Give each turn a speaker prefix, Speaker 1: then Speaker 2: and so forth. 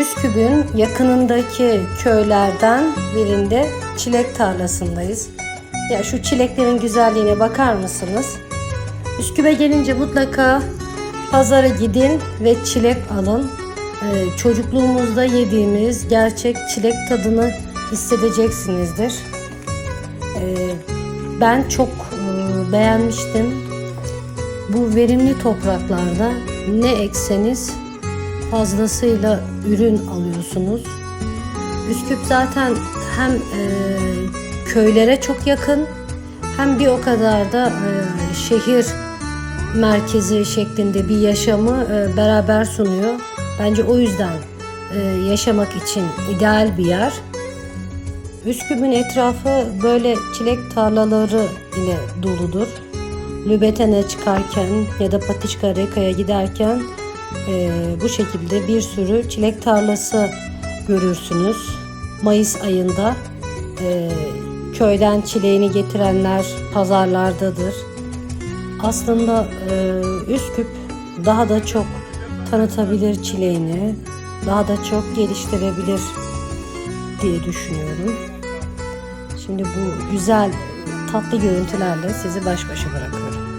Speaker 1: Üsküp'ün yakınındaki köylerden birinde çilek tarlasındayız. Ya şu çileklerin güzelliğine bakar mısınız? Üsküp'e gelince mutlaka pazara gidin ve çilek alın. Ee, çocukluğumuzda yediğimiz gerçek çilek tadını hissedeceksinizdir. Ee, ben çok e, beğenmiştim. Bu verimli topraklarda ne ekseniz fazlasıyla ürün alıyorsunuz. Üsküp zaten hem e, köylere çok yakın hem bir o kadar da e, şehir merkezi şeklinde bir yaşamı e, beraber sunuyor. Bence o yüzden e, yaşamak için ideal bir yer. Üsküp'ün etrafı böyle çilek tarlaları ile doludur. Lübeten'e çıkarken ya da Patişka Reka'ya giderken e, bu şekilde bir sürü çilek tarlası görürsünüz. Mayıs ayında e, köyden çileğini getirenler pazarlardadır. Aslında e, Üsküp daha da çok tanıtabilir çileğini, daha da çok geliştirebilir diye düşünüyorum. Şimdi bu güzel tatlı görüntülerle sizi baş başa bırakıyorum.